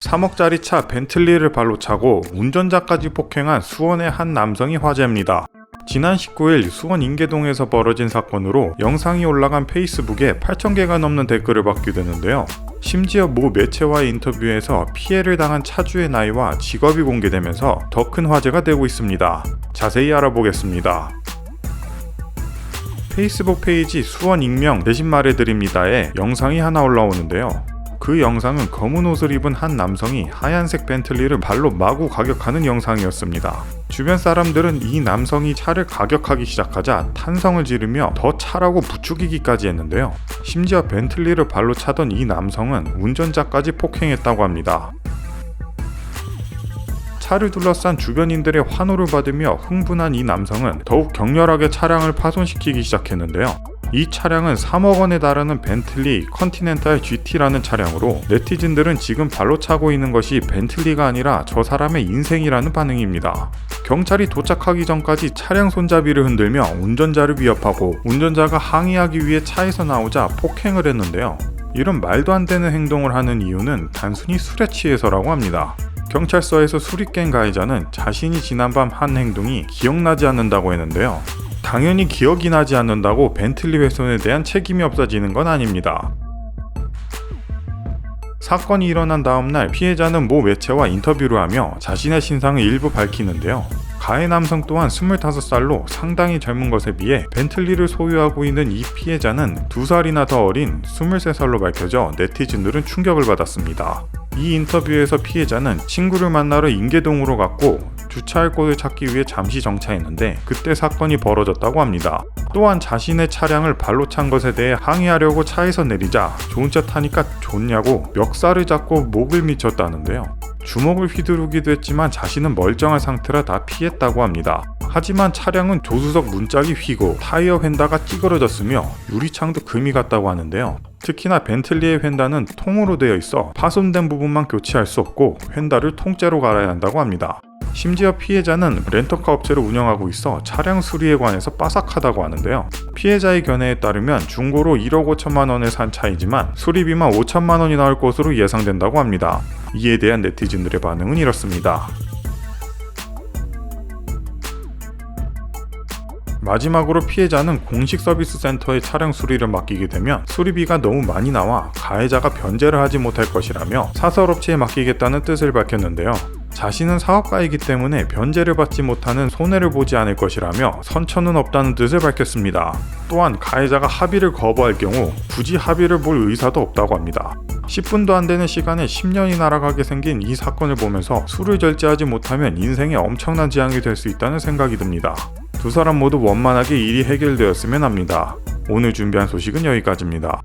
3억짜리 차 벤틀리를 발로 차고 운전자까지 폭행한 수원의 한 남성이 화제입니다. 지난 19일 수원 인계동에서 벌어진 사건으로 영상이 올라간 페이스북에 8,000개가 넘는 댓글을 받게 되는데요. 심지어 모 매체와의 인터뷰에서 피해를 당한 차주의 나이와 직업이 공개되면서 더 큰 화제가 되고 있습니다. 자세히 알아보겠습니다. 페이스북 페이지 수원 익명 대신 말해드립니다에 영상이 하나 올라오는데요. 그 영상은 검은 옷을 입은 한 남성이 하얀색 벤틀리를 발로 마구 가격하는 영상이었습니다. 주변 사람들은 이 남성이 차를 가격하기 시작하자 탄성을 지르며 더 차라고 부추기기까지 했는데요. 심지어 벤틀리를 발로 차던 이 남성은 운전자까지 폭행했다고 합니다. 차를 둘러싼 주변인들의 환호를 받으며 흥분한 이 남성은 더욱 격렬하게 차량을 파손시키기 시작했는데요. 이 차량은 3억 원에 달하는 벤틀리 컨티넨탈 GT라는 차량으로 네티즌들은 지금 발로 차고 있는 것이 벤틀리가 아니라 저 사람의 인생이라는 반응입니다. 경찰이 도착하기 전까지 차량 손잡이를 흔들며 운전자를 위협하고 운전자가 항의하기 위해 차에서 나오자 폭행을 했는데요. 이런 말도 안 되는 행동을 하는 이유는 단순히 술에 취해서라고 합니다. 경찰서에서 술이 깬 가해자는 자신이 지난밤 한 행동이 기억나지 않는다고 했는데요. 당연히 기억이 나지 않는다고 벤틀리 훼손에 대한 책임이 없어지는 건 아닙니다. 사건이 일어난 다음날 피해자는 모 매체와 인터뷰를 하며 자신의 신상을 일부 밝히는데요. 가해 남성 또한 25살로 상당히 젊은 것에 비해 벤틀리를 소유하고 있는 이 피해자는 2살이나 더 어린 23살로 밝혀져 네티즌들은 충격을 받았습니다. 이 인터뷰에서 피해자는 친구를 만나러 인계동으로 갔고 주차할 곳을 찾기 위해 잠시 정차했는데 그때 사건이 벌어졌다고 합니다. 또한 자신의 차량을 발로 찬 것에 대해 항의하려고 차에서 내리자 좋은 차 타니까 좋냐고 멱살을 잡고 목을 미쳤다는데요. 주먹을 휘두르기도 했지만 자신은 멀쩡한 상태라 다 피했다고 합니다. 하지만 차량은 조수석 문짝이 휘고 타이어 휀다가 찌그러졌으며 유리창도 금이 갔다고 하는데요. 특히나 벤틀리의 휀다는 통으로 되어 있어 파손된 부분만 교체할 수 없고 휀다를 통째로 갈아야 한다고 합니다. 심지어 피해자는 렌터카 업체를 운영하고 있어 차량 수리에 관해서 빠삭하다고 하는데요. 피해자의 견해에 따르면 중고로 1억 5천만 원에 산 차이지만 수리비만 5천만 원이 나올 것으로 예상된다고 합니다. 이에 대한 네티즌들의 반응은 이렇습니다. 마지막으로 피해자는 공식 서비스 센터에 차량 수리를 맡기게 되면 수리비가 너무 많이 나와 가해자가 변제를 하지 못할 것이라며 사설업체에 맡기겠다는 뜻을 밝혔는데요. 자신은 사업가이기 때문에 변제를 받지 못하는 손해를 보지 않을 것이라며 선처는 없다는 뜻을 밝혔습니다. 또한 가해자가 합의를 거부할 경우 굳이 합의를 볼 의사도 없다고 합니다. 10분도 안 되는 시간에 10년이 날아가게 생긴 이 사건을 보면서 술을 절제하지 못하면 인생에 엄청난 재앙이 될 수 있다는 생각이 듭니다. 두 사람 모두 원만하게 일이 해결되었으면 합니다. 오늘 준비한 소식은 여기까지입니다.